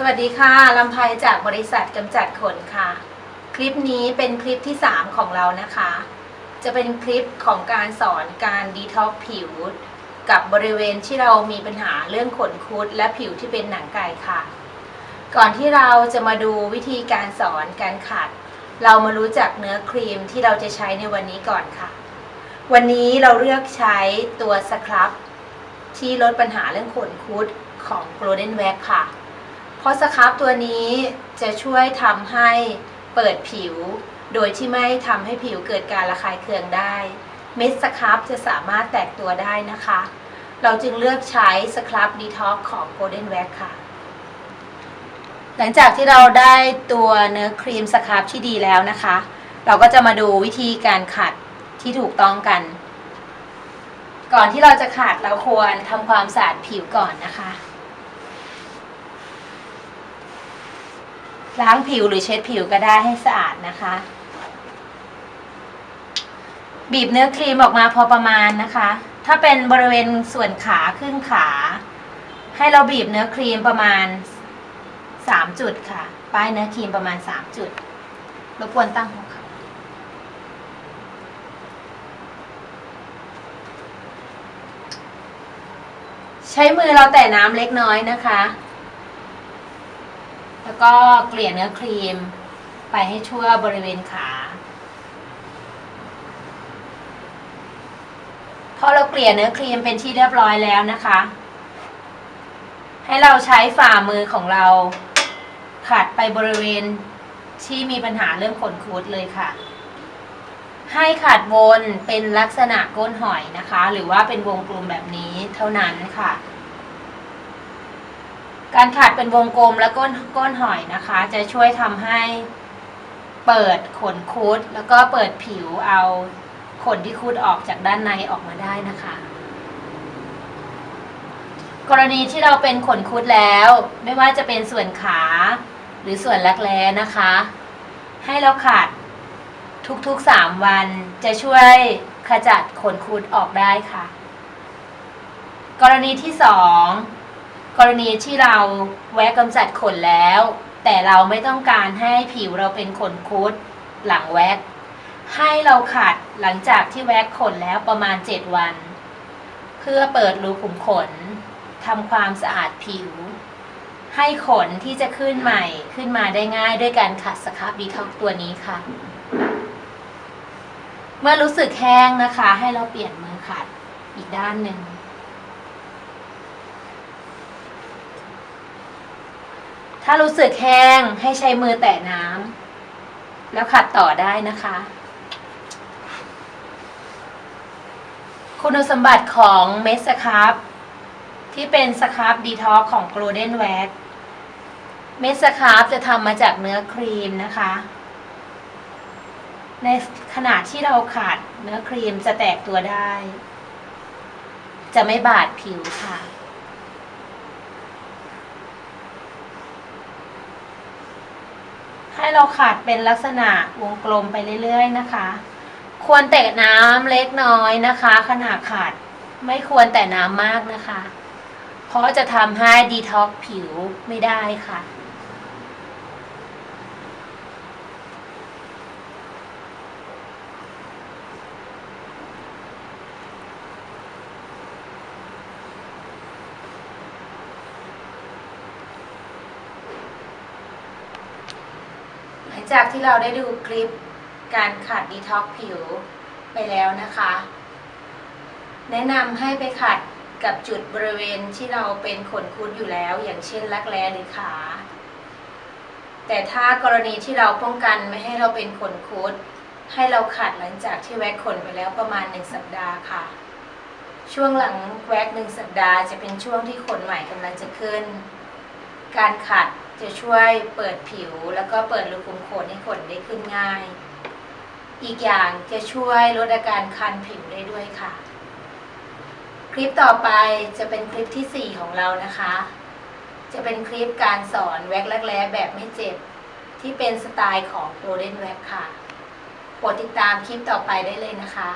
สวัสดีค่ะลำไพจากบริษัทกำจัดขนค่ะ คลิปนี้เป็นคลิปที่ 3 ของเรานะคะ จะเป็นคลิปของการสอนการดีท็อกผิว กับบริเวณที่เรามีปัญหาเรื่องขนคุดและผิวที่เป็นหนังไก่ค่ะ ก่อนที่เราจะมาดูวิธีการสอนการขัด เรามารู้จักเนื้อครีมที่เราจะใช้ในวันนี้ก่อนค่ะ วันนี้เราเลือกใช้ตัวสครับที่ลดปัญหาเรื่องขนคุดของ Golden Wax ค่ะ เพราะสครับตัวนี้จะช่วยทำให้เปิดผิว โดยที่ไม่ทำให้ผิวเกิดการระคายเคืองได้ เม็ดสครับจะสามารถแตกตัวได้นะคะ เราจึงเลือกใช้สครับดีท็อกของ Golden Wax ค่ะ หลังจากที่เราได้ตัวเนื้อครีมสครับที่ดีแล้วนะคะ เราก็จะมาดูวิธีการขัดที่ถูกต้องกัน ก่อนที่เราจะขัดเราควรทำความสะอาดผิวก่อนนะคะ ล้างผิวหรือเช็ดผิวก็ได้ให้สะอาดนะคะ บีบเนื้อครีมออกมาพอประมาณนะคะ ถ้าเป็นบริเวณส่วนขาครึ่งขา ให้เราบีบเนื้อครีมประมาณสามจุดค่ะ ป้ายเนื้อครีมประมาณสามจุดรบกวนตั้งหัวเข่าใช้มือเราแต่น้ำเล็กน้อยนะคะ ก็เกลี่ยเนื้อครีม ไปให้ทั่วบริเวณขา พอเราเกลี่ยเนื้อครีมเป็นที่เรียบร้อยแล้วนะคะ ให้เราใช้ฝ่ามือของเราขัดไปบริเวณที่มีปัญหาเรื่องขนคุดเลยค่ะ ให้ขัดวนเป็นลักษณะก้นหอยนะคะ หรือว่าเป็นวงกลมแบบนี้เท่านั้นค่ะ การขัดเป็นวงกลมและก้นก้นหอยนะคะ จะช่วยทำให้เปิดขนคุด แล้วก็เปิดผิวเอาขนที่คุดออกจากด้านในออกมาได้นะคะ กรณีที่เราเป็นขนคุดแล้ว ไม่ว่าจะเป็นส่วนขาหรือส่วนรักแร้นะคะ ให้เราขัดทุกๆสามวันจะช่วยขจัดขนคุดออกได้ค่ะ กรณีที่สอง กรณีที่เราแวะกำจัดขนแล้ว แต่เราไม่ต้องการให้ผิวเราเป็นขนคุดหลังแวกให้เราขัดหลังจากที่แวกขนแล้วประมาณ 7 วัน เพื่อเปิดรูขุมขนทำความสะอาดผิว ให้ขนที่จะขึ้นใหม่ขึ้นมาได้ง่ายด้วยการขัดสครับดีท็อกตัวนี้ค่ะ เมื่อรู้สึกแห้งนะคะ ให้เราเปลี่ยนมือขัดอีกด้านหนึ่ง ถ้ารู้สึกแห้งให้ใช้มือแตะน้ำแล้วขัดต่อได้นะคะ คุณสมบัติของเมสสครับที่เป็นสครับดีท็อกของ Golden Wax เมสสครับจะทำมาจากเนื้อครีมนะคะ ในขณะที่เราขัดเนื้อครีมจะแตกตัวได้ จะไม่บาดผิวค่ะ ให้เราขัดเป็นลักษณะวงกลมไปเรื่อยๆนะคะ ควรแตะน้ำเล็กน้อยนะคะ ขนาดขาดไม่ควรแตะน้ำมากนะคะ เพราะจะทำให้ดีท็อกผิวไม่ได้ค่ะ จากที่เราได้ดูคลิปการขัดดีท็อกผิวไปแล้วนะคะ แนะนำให้ไปขัดกับจุดบริเวณที่เราเป็นขนคุดอยู่แล้ว อย่างเช่นรักแร้หรือขา แต่ถ้ากรณีที่เราป้องกันไม่ให้เราเป็นขนคุดให้เราขัดหลังจากที่แว็กขนไปแล้วประมาณหนึ่งสัปดาห์ค่ะ ช่วงหลังแว็กหนึ่งสัปดาห์จะเป็นช่วงที่ขนใหม่กำลังจะขึ้น การขัด จะช่วยเปิดผิวแล้วก็เปิดรูขุมขนให้ขนได้ขึ้นง่าย อีกอย่างจะช่วยลดอาการคันผิวได้ด้วยค่ะ คลิปต่อไปจะเป็นคลิปที่ 4 ของเรานะคะ จะเป็นคลิปการสอนแว็กลักแร้แบบไม่เจ็บ ที่เป็นสไตล์ของ Golden Wax ค่ะโปรดติดตามคลิปต่อไปได้เลยนะคะ